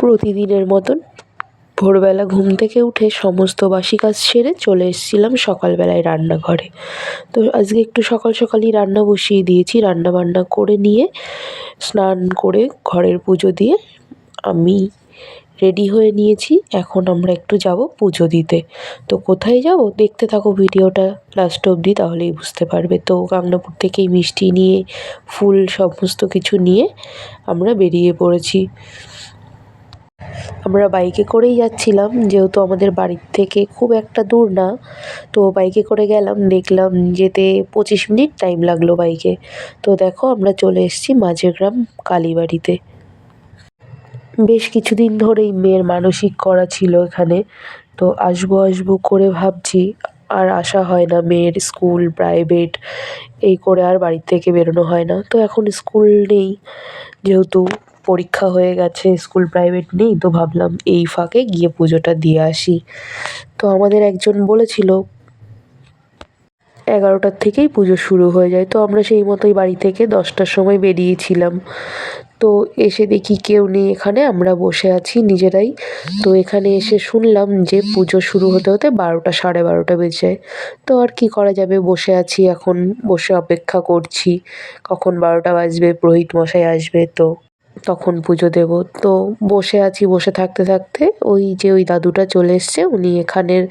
প্রতিদিনের মতন ভোরবেলা ঘুম থেকে উঠে সমস্ত বাসি কাজ সেরে চলে এসেছিলাম সকালবেলায় রান্নাঘরে। তো আজকে একটু সকাল সকালই রান্না বসিয়ে দিয়েছি। রান্না বান্না করে নিয়ে স্নান করে ঘরের পুজো দিয়ে আমি রেডি হয়ে নিয়েছি। এখন আমরা একটু যাব পুজো দিতে। তো কোথায় যাব? দেখতে থাকো ভিডিওটা লাস্ট অবধি, তাহলেই বুঝতে পারবে। তো গাংনাপুর থেকেই মিষ্টি নিয়ে, ফুল সমস্ত কিছু নিয়ে আমরা বেরিয়ে পড়েছি। আমরা বাইকে করেই যাচ্ছিলাম, যেহেতু আমাদের বাড়ির থেকে খুব একটা দূর না। তো বাইকে করে গেলাম, দেখলাম যেতে পঁচিশ মিনিট টাইম লাগল বাইকে। তো দেখো আমরা চলে এসেছি মাঝের গ্রাম কালীবাড়িতে। বেশ কিছুদিন ধরেই মেয়ের মানসিক করা ছিল এখানে। তো আসব আসব করে ভাবছি, আর আসা হয় না। মেয়ের স্কুল প্রাইভেট এই করে আর বাড়ির থেকে বেরোনো হয় না। তো এখন স্কুল নেই, যেহেতু পরীক্ষা হয়ে গেছে, স্কুল প্রাইভেট নেই, তো ভাবলাম এই ফাঁকে গিয়ে পুজোটা দিয়ে আসি। তো আমাদের একজন বলেছিল, এগারোটার থেকেই পুজো শুরু হয়ে যায়। তো আমরা সেই মতোই বাড়ি থেকে দশটার সময় বেরিয়েছিলাম। তো এসে দেখি কেউ নেই এখানে, আমরা বসে আছি নিজেরাই। তো এখানে এসে শুনলাম যে পুজো শুরু হতে হতে বারোটা, সাড়ে বারোটা বেজে যায়। তো আর কি করা যাবে? বসে আছি এখন, বসে অপেক্ষা করছি। কখন বারোটা বাজবে? পুরোহিত মশাই আসবে তো তখন পুজো দেব। তো বসে আছি, বসে থাকতে থাকতে ওই যে ওই দাদুটা চলে এসছে, উনি এখানের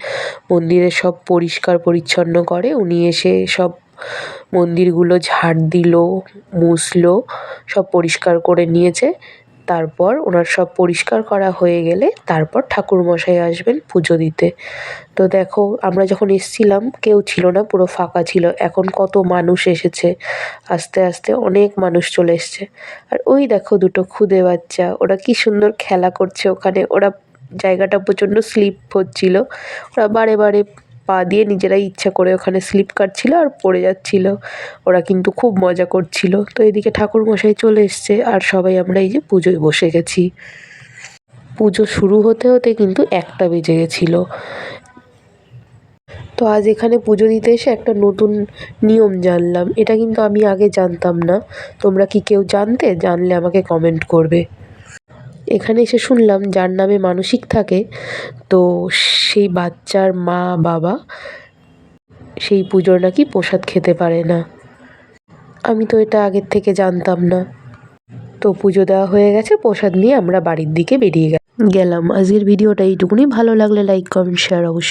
মন্দিরে সব পরিষ্কার পরিচ্ছন্ন করে। উনি এসে সব মন্দিরগুলো ঝাড় দিল, মুছলো, সব পরিষ্কার করে নিয়েছে। তারপর ওনার সব পরিষ্কার করা হয়ে গেলে তারপর ঠাকুরমশাই আসবেন পুজো দিতে। তো দেখো, আমরা যখন এসছিলাম, কেউ ছিল না, পুরো ফাঁকা ছিল। এখন কত মানুষ এসেছে। আস্তে আস্তে অনেক মানুষ চলে এসছে। আর ওই দেখো দুটো খুদে বাচ্চা, ওরা কি সুন্দর খেলা করছে ওখানে। ওরা জায়গাটা প্রচণ্ড স্লিপ হচ্ছিল। ওরা বারে বারে পা দিয়ে নিজেরাই ইচ্ছা করে ওখানে স্লিপ কাটছিল আর পড়ে যাচ্ছিল। ওরা কিন্তু খুব মজা করছিল। তো এদিকে ঠাকুরমশাই চলে এসছে আর সবাই আমরা এই যে পুজোয় বসে গেছি। পুজো শুরু হতে হতে কিন্তু একটা বেজে গেছিল। তো আজ এখানে পুজো দিতে এসে একটা নতুন নিয়ম জানলাম। এটা কিন্তু আমি আগে জানতাম না। তোমরা কি কেউ জানতে? জানলে আমাকে কমেন্ট করবে। এখানে এসে শুনলাম যার নামে মানসিক থাকে, তো সেই বাচ্চার মা বাবা সেই পুজোর নাকি প্রসাদ খেতে পারে না। আমি তো এটা আগের থেকে জানতাম না। তো পুজো দেওয়া হয়ে গেছে, প্রসাদ নিয়ে আমরা বাড়ির দিকে বেরিয়ে গেলাম। আজকের ভিডিওটা এইটুকুনি। ভালো লাগলে লাইক কমেন্ট শেয়ার অবশ্যই।